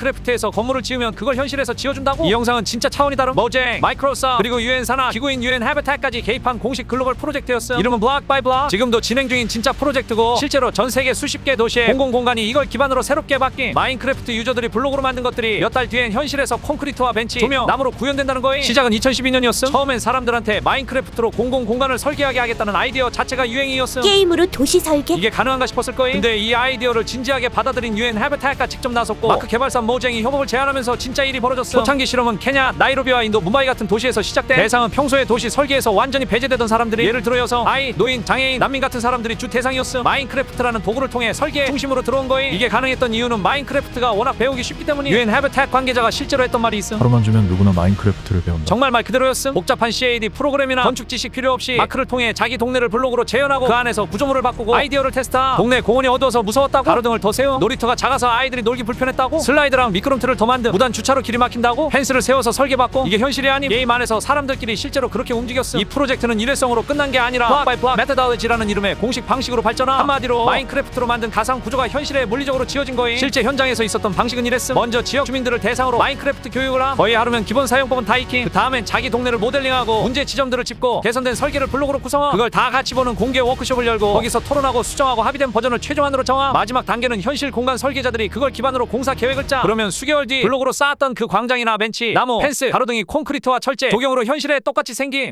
마인크래프트에서 건물을 지으면 그걸 현실에서 지어준다고? 이 영상은 진짜 차원이 다른 모쟁, 마이크로소프트 그리고 유엔 산하, 기구인 유엔 해비탈까지 개입한 공식 글로벌 프로젝트였음. 이름은 블락 바이 블락. 지금도 진행 중인 진짜 프로젝트고 실제로 전 세계 수십 개 도시의 공공 공간이 이걸 기반으로 새롭게 바뀐 마인크래프트 유저들이 블록으로 만든 것들이 몇 달 뒤엔 현실에서 콘크리트와 벤치, 조명, 나무로 구현된다는 거임. 시작은 2012년이었음. 처음엔 사람들한테 마인크래프트로 공공 공간을 설계하게 하겠다는 아이디어 자체가 유행이었음. 게임으로 도시 설계 이게 가능한가 싶었을 거임. 근데 이 아이디어를 진지하게 받아들인 유엔 해비탈가 직접 나섰고 마크 개발 사 모쟁이 협업을 제안하면서 진짜 일이 벌어졌어. 초창기 실험은 케냐, 나이로비와 인도, 뭄바이 같은 도시에서 시작돼. 대상은 평소에 도시 설계에서 완전히 배제되던 사람들이 예를 들어 여성, 아이, 노인, 장애인, 난민 같은 사람들이 주 대상이었음. 마인크래프트라는 도구를 통해 설계 중심으로 들어온 거임. 이게 가능했던 이유는 마인크래프트가 워낙 배우기 쉽기 때문이. 유엔 해비탈 관계자가 실제로 했던 말이 있음. 하루만 주면 누구나 마인크래프트를 배운다. 정말 말 그대로였음. 복잡한 CAD 프로그램이나 건축 지식 필요 없이 마크를 통해 자기 동네를 블록으로 재현하고 그 안에서 구조물을 바꾸고 아이디어를 테스트함. 동네 공원이 어두워서 무서웠다고 가로등을 더 세워 놀이터가 작아서 아이들이 놀기 불편했다고 슬라 이드랑 미끄럼틀을 더 만듦 무단 주차로 길이 막힌다고 펜스를 세워서 설계받고 이게 현실이 아닌 게임 안에서 사람들끼리 실제로 그렇게 움직였음. 이 프로젝트는 일회성으로 끝난 게 아니라 블락 바이 블락 메타다우지라는 이름의 공식 방식으로 발전함. 한마디로 마인크래프트로 만든 가상 구조가 현실에 물리적으로 지어진 거임. 실제 현장에서 있었던 방식은 이랬음. 먼저 지역 주민들을 대상으로 마인크래프트 교육을 함. 거의 하루면 기본 사용법은 다 익힘. 그 다음엔 자기 동네를 모델링하고 문제 지점들을 짚고 개선된 설계를 블록으로 구성함. 그걸 다 같이 보는 공개 워크숍을 열고 거기서 토론하고 수정하고 합의된 버전을 최종안으로 정함. 마지막 단계는 현실 공간 설계자들이 그걸 기반으로 공사 계획을 짜. 그러면 수개월 뒤 블록으로 쌓았던 그 광장이나 벤치, 나무, 펜스, 가로등이 콘크리트와 철제, 도경으로 현실에 똑같이 생김.